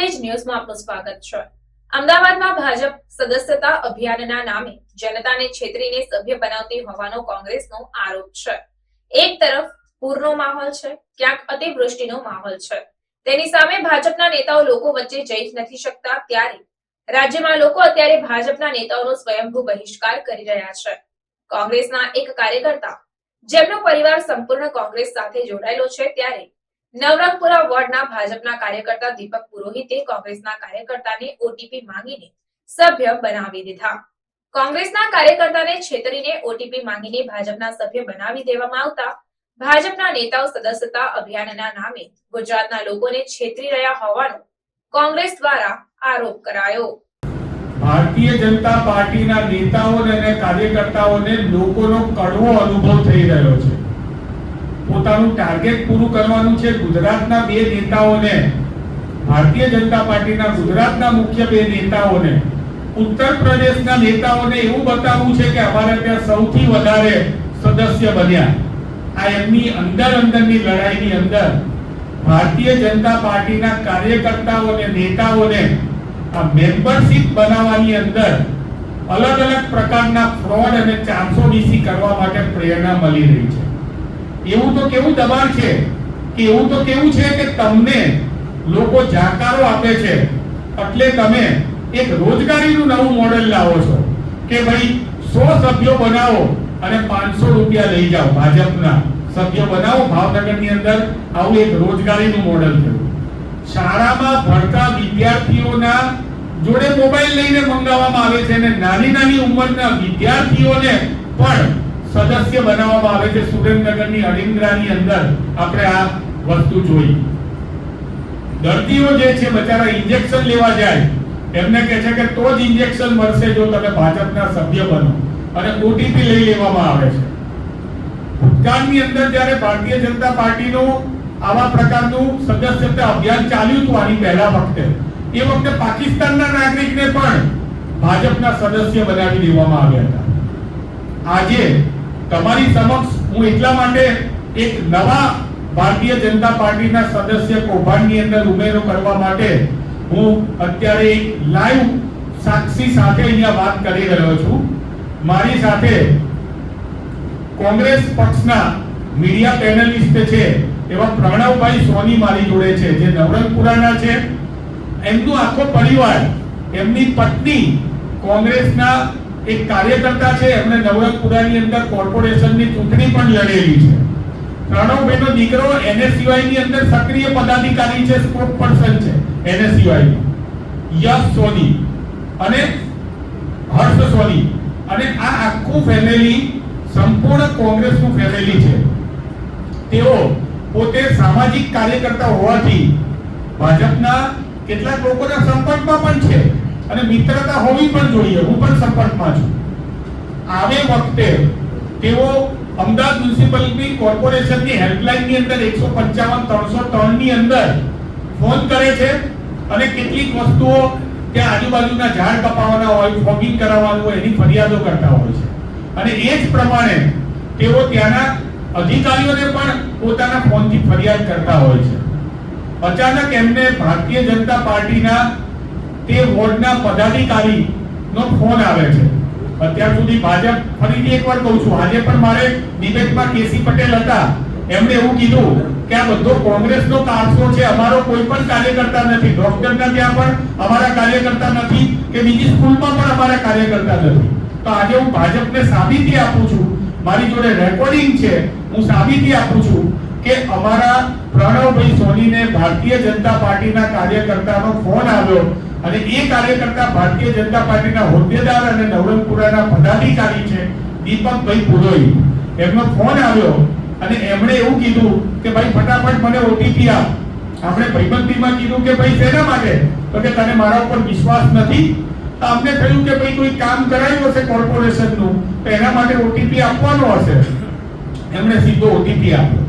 Page ન્યૂઝમાં આપનું સ્વાગત છે. અમદાવાદમાં ભાજપ સદસ્યતા અભિયાનના નામે જનતાને છેતરીને સભ્ય બનાવતી હોવાનો કોંગ્રેસનો આરોપ છે. એક તરફ પૂરનો માહોલ છે, ક્યાંક અતિવૃષ્ટિનો માહોલ છે. તેની સામે ભાજપના નેતાઓ લોકો વચ્ચે જઈ નથી શકતા, ત્યારે રાજ્યમાં લોકો અત્યારે ભાજપના નેતાઓનો સ્વયંભૂ બહિષ્કાર કરી રહ્યા છે. કોંગ્રેસના એક કાર્યકર્તા, જેમનો પરિવાર સંપૂર્ણ કોંગ્રેસ સાથે જોડાયેલો છે, ત્યારે નવરંગપુરા વોર્ડના ભાજપના કાર્યકર્તા દીપક પુરોહિતે કોંગ્રેસના કાર્યકર્તાને ઓટીપી માંગીને સભ્ય બનાવી દીધા. કોંગ્રેસના કાર્યકર્તાને છેતરીને ઓટીપી માંગીને ભાજપના સભ્ય બનાવી દેવામાં આવતા ભાજપના નેતાઓ સદસ્યતા અભિયાનના નામે ગુજરાતના લોકોને છેતરી રહ્યા હોવાનો કોંગ્રેસ દ્વારા આરોપ કરાયો. ભારતીય જનતા પાર્ટીના નેતાઓને અને કાર્યકર્તાઓને લોકોનો કડવો અનુભવ થઈ રહ્યો છે. પોતાનું ટાર્ગેટ પૂરું કરવાનું છે ગુજરાતના બે નેતાઓને. ભારતીય જનતા પાર્ટીના ગુજરાતના મુખ્ય બે નેતાઓને. ઉત્તર પ્રદેશના નેતાઓને એવું બતાવવું છે કે અમારે ત્યાં સૌથી વધારે સદસ્ય બન્યા. આ એમની અંદર અંદરની લડાઈની અંદર ભારતીય જનતા પાર્ટીના કાર્યકર્તાઓ અને નેતાઓને આ મેમ્બરશિપ બનાવવાની અંદર અલગ અલગ પ્રકારના ફ્રોડ અને ચારસો ડીસી કરવા માટે પ્રેરણા મળી રહી છે. એવું તો કેવું દબાણ છે? કે એવું તો કેવું છે કે તમને લોકો જાકારો આપે છે? એટલે તમે એક રોજગારીનું નવું મોડેલ લાવો છો કે ભાઈ સો સભ્યો બનાવો અને પાંચસો રૂપિયા લઈ જાઓ ભાજપના. સભ્યો બનાવો ભાવનગરની અંદર આવું એક રોજગારીનું મોડેલ થયું શાળામાં ભણતા વિદ્યાર્થીઓના જોડે મોબાઈલ લઈને મંગાવવામાં આવે છે અને નાની નાની ઉંમરના વિદ્યાર્થીઓને પણ સદસ્ય બનાવવામાં આવે છે સુરેન્દ્રનગરની અડિંદ્રાની અંદર. આપણે આ વસ્તુ જોઈ. દર્દીઓ જે છે બચારા ઇન્જેક્શન લેવા જાય. એમને કહે છે કે તો જ ઇન્જેક્શન મળશે જો તમે ભાજપના સભ્ય બનો. અને ઓટીપી લઈ લેવામાં આવે છે. ભૂતકાળની અંદર જ્યારે ભારતીય જનતા પાર્ટીનું આવા પ્રકારનું સદસ્યતા અભિયાન ચાલ્યું હતું આની પહેલા વખતે, એ વખતે પાકિસ્તાનના નાગરિકને પણ ભાજપના સદસ્ય બનાવી દેવામાં આવ્યા હતા. આજે તમારી સમક્ષ હું એટલા માટે એક નવા ભારતીય જનતા પાર્ટીના સદસ્ય કૌભાંડની અંદર ઉમેરો કરવા માટે હું અત્યારે એક લાઈવ સાક્ષી સાથે અહીંયા વાત કરી રહ્યો છું. મારી સાથે કોંગ્રેસ પક્ષના મીડિયા પેનલિસ્ટ છે એવા પ્રણવભાઈ સોની મારી જોડે છે, જે નવરંગપુરાના છે. એમનું આખો પરિવાર, એમની પત્ની કોંગ્રેસના એક કાર્યકર્તા છે એમણે નવરંગપુરાની અંદર કોર્પોરેશનની ચૂંટણી પણ લડેલી છે. પ્રણવભાઈનો દીકરો એનએસયુઆઈની અંદર સક્રિય પદાધિકારી છે સ્પોક પર્સન છે એનએસયુઆઈ યશ સોની અને હર્ષ સોની. અને આ આખું ફેમિલી સંપૂર્ણ કોંગ્રેસનું ફેમિલી છે. તેઓ પોતે સામાજિક કાર્યકર્તા હોવાથી ભાજપના કેટલાક લોકોના સંપર્કમાં પણ છે. અને મિત્રતા હોવી પણ જોઈએ. હું પણ સંપર્કમાં છું. આવે વખતે તેઓ અમદાવાદ મ્યુનિસિપલિટી કોર્પોરેશનની હેલ્પલાઇનની અંદર એકસો પંચાવન, ત્રણસો ત્રણની અંદર ફોન કરે છે અને કેટલીક વસ્તુઓ ત્યાં આજુબાજુના ઝાડ કપાવવાના હોય, ફોગિંગ કરાવવાનું હોય, એની ફરિયાદો કરતા હોય છે. અને એ જ પ્રમાણે તેઓ ત્યાંના અધિકારીઓને પણ પોતાના ફોનથી ફરિયાદ કરતા હોય છે. અચાનક એમને ભારતીય જનતા પાર્ટીના તે વોર્ડના પદાધિકારી નો ફોન આવે છે. અત્યાર સુધી ભાજપ, ફરીથી એકવાર કહું છું, આજે પણ મારે ડિબેટમાં કેસી પટેલ હતા. એમણે એવું કીધું કે આ બધો કોંગ્રેસનો કારસો છે, અમારો કોઈ પણ કાર્યકર્તા નથી. ડોક્ટરના ત્યાં પણ અમારા કાર્યકર્તા નથી કે બીજી સ્કૂલમાં પણ અમારા કાર્યકર્તા નથી. તો આજે હું ભાજપને સાબિતી આપું છું. મારી જોડે રેકોર્ડિંગ છે. હું સાબિતી આપું છું કે અમારા પ્રણવભાઈ સોનીને ભારતીય જનતા પાર્ટીના કાર્યકર્તાનો ફોન આવ્યો અને એ કાર્યકર્તા ભારતીય જનતા પાર્ટીના હોદ્દેદાર અને નવરંગપુરાના પદાધિકારી છે, દીપકભાઈ પુરોહિત એમનો ફોન આવ્યો અને એમણે એવું કીધું કે, ભાઈ, ફટાફટ મને ઓટીપી આપ. આપણે ભાઈબંધીમાં કીધું કે, ભાઈ, શેના માટે? તો કે, તને મારા ઉપર વિશ્વાસ નથી. તો અમને થયું કે, ભાઈ કોઈ કામ કરાયું હશે કોર્પોરેશનનું, તો એના માટે ઓટીપી આપવાનો હશે. એમણે સીધો ઓટીપી આપ્યો.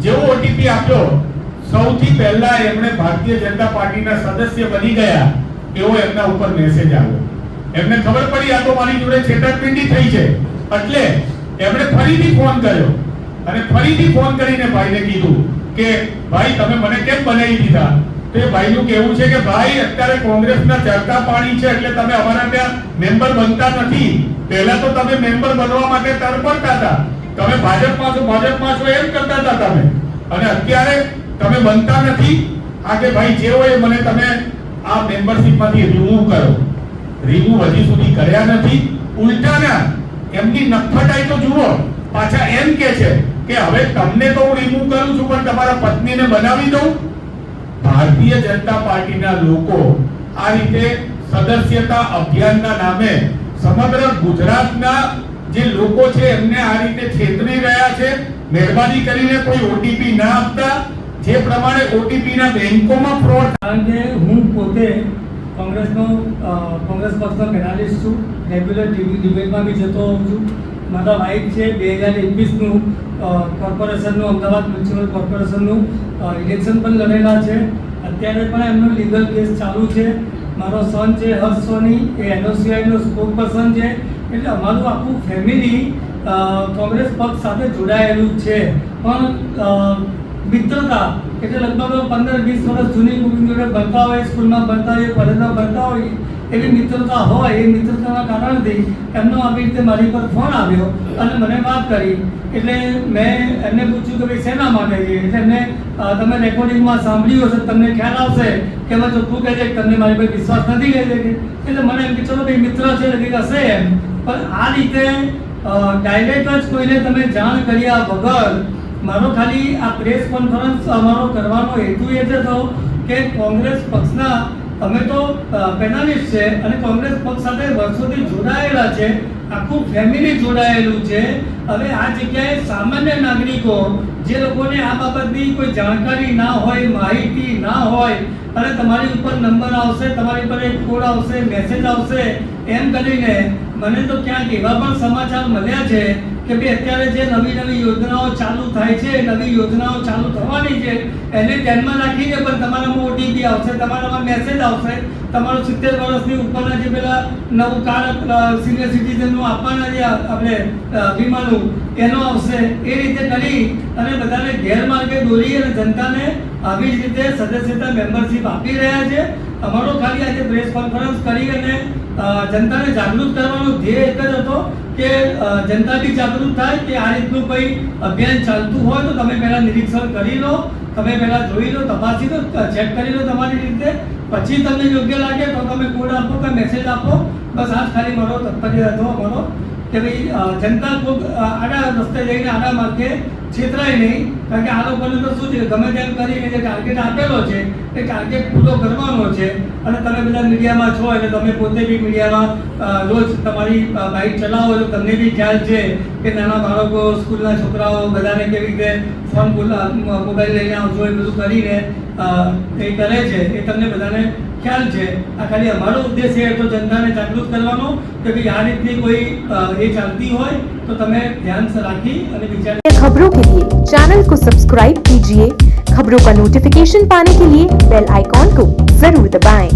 જેવો ઓટીપી આપ્યો સૌથી પહેલા એમણે ભારતીય જનતા પાર્ટીના સદસ્ય બની ગયા એવો એમના ઉપર મેસેજ આવ્યો. એમને ખબર પડી, આ તો મારી જોડે છેતરપિંડી થઈ છે. એટલે એમણે ફરીથી ફોન કર્યો અને ફરીથી ફોન કરીને ભાઈને કીધું કે, ભાઈ, તમે મને કેમ બનાવી દીધા? તો એ ભાઈનું કહેવું છે કે, ભાઈ, અત્યારે કોંગ્રેસના ચડતા પાણી છે, એટલે તમે અમારા ત્યાં મેમ્બર બનતા નથી. પહેલા તો તમે મેમ્બર બનવા માટે તરફડતા હતા. તમે ભાજપમાં છો ભાજપમાં છો, એમ કરતા હતા તમે. અને અત્યારે તમે બનતા નથી. આ કે ભાઈ જે હોય મને તમે આ મેમ્બરશિપમાંથી રિમૂવ કરો. રિમૂવ હજી સુધી કર્યા નથી. ઉલટાના, એમની નફટાઈ તો જુઓ. પાછા એમ કે છે કે હવે તમને તો હું રિમૂવ કરું છું, પણ તમારા પત્નીને બનાવી દઉં. ભારતીય જનતા પાર્ટીના લોકો આ રીતે સદસ્યતા અભિયાનના નામે સમગ્ર ગુજરાતના જે લોકો છે, એમને આ રીતે છેતરી રહ્યા છે. મહેરબાની કરીને કોઈ ઓટીપી ના આપતા. જે પ્રમાણે ઓટીપી ના બેંકોમાં ફ્રોડ કારણ કે હું પોતે કોંગ્રેસનો કોંગ્રેસ પક્ષનો પેનાલિસ્ટ છું. રેગ્યુલર ટીવી ડિબેટમાં બી જતો હોઉં છું. મારા વાઇફ છે, બે હજાર એકવીસનું કોર્પોરેશનનું, અમદાવાદ મ્યુનિસિપલ કોર્પોરેશનનું ઇલેક્શન પણ લડેલા છે. અત્યારે પણ એમનો લીગલ કેસ ચાલુ છે. મારો સન છે હર્ષ સોની એ એનઓસીઆઈનો સ્પોક પર્સન છે. એટલે અમારું આખું ફેમિલી કોંગ્રેસ પક્ષ સાથે જોડાયેલું છે. પણ મિત્રતા એટલે લગભગ પંદર વીસ વર્ષ જૂની જોડે ભણતા હોય, સ્કૂલમાં ભણતા હોય કોલેજમાં ભણતા હોય, એવી મિત્રતા હોય, એ મિત્રતાના કારણથી એમનો આવી રીતે મારી પર ફોન આવ્યો અને મને વાત કરી. એટલે મેં એમને પૂછ્યું કે ભાઈ, શેના માટે છે? એટલે એમને તમે રેકોર્ડિંગમાં સાંભળ્યું હશે, તમને ખ્યાલ આવશે. કે એમાં ચોખ્ખું કહે છે કે તમને મારી પર વિશ્વાસ નથી કહે છે કે એટલે મને એમ કે, ચલો ભાઈ, મિત્ર છે એટલે હશે એમ. પણ આ રીતે ડાયરેક્ટ જ કોઈને તમે જાણ કર્યા વગર મારો ખાલી આ પ્રેસ કોન્ફરન્સ અમારો કરવાનો હેતુ એ જ હતો કે કોંગ્રેસ પક્ષના, અમે તો પેનાલિસ્ટ છે અને કોંગ્રેસ પક્ષ સાથે વર્ષોથી જોડાયેલા છે, આખું ફેમિલી જોડાયેલું છે. હવે આ જગ્યાએ સામાન્ય નાગરિકો, જે લોકોને આ બાબતની કોઈ જાણકારી ના હોય, માહિતી ના હોય, અને તમારી ઉપર નંબર આવશે, તમારી ઉપર એક કોડ આવશે મેસેજ આવશે, એમ કરીને મને તો ક્યાંક એવા પણ સમાચાર મળ્યા છે કે ભાઈ અત્યારે જે નવી નવી યોજનાઓ ચાલુ થાય છે, નવી યોજનાઓ ચાલુ થવાની છે, એને ધ્યાનમાં રાખીને પણ તમારામાં ઓટીપી આવશે, તમારામાં મેસેજ આવશે, તમારું સિત્તેર વર્ષની ઉપરના જે પેલા નવું કાર્ડ સિનિયર સિટીઝનનું આપવાના જે આપણે વીમાનું, એનો આવશે. એ રીતે કરી અને બધાને ગેરમાર્ગે દોરી અને જનતાને આવી જ રીતે સદસ્યતા મેમ્બરશીપ આપી રહ્યા છે. અમારો ખાલી આજે પ્રેસ કોન્ફરન્સ કરી અને જનતાને જાગૃત કરવાનો ધ્યેય એક જ હતો કે જનતા બી જાગૃત થાય કે આ રીતનું કોઈ અભિયાન ચાલતું હોય તો તમે પહેલાં નિરીક્ષણ કરી લો, તમે પહેલાં જોઈ લો, તપાસી લો ચેક કરી લો તમારી રીતે. પછી તમને યોગ્ય લાગે તો તમે કોડ આપો કે મેસેજ આપો. બસ આ ખાલી મારો તત્પર્ય હતો, અમારો. કે ભાઈ જનતા ખૂબ આડા રસ્તે જઈને આડા માર્ગે છેતરાય નહીં. કારણ કે આ લોકોને તો શું છે, ગમે તેમ કરીને જે ટાર્ગેટ આપેલો છે, એ ટાર્ગેટ પૂરો કરવાનો છે. અને તમે બધા મીડિયામાં છો એટલે તમે પોતે બી મીડિયામાં રોજ તમારી બાઇક ચલાવો તો તમને બી ખ્યાલ છે કે નાના બાળકો, સ્કૂલના છોકરાઓ બધાને કેવી રીતે ફોન મોબાઈલ લઈને આવજો એ બધું કરીને એ કરે છે. એ તમને બધાને ખ્યાલ છે આ ખાલી અમારો ઉદ્દેશ એ હતો જનતાને જાગૃત કરવાનો કે ભાઈ આ રીતની કોઈ અ, એ ચાલતી હોય તો તમે ધ્યાન રાખી અને વિચાર खबरों के लिए चैनल को सब्सक्राइब कीजिए खबरों का नोटिफिकेशन पाने के लिए बेल आइकॉन को जरूर दबाएं।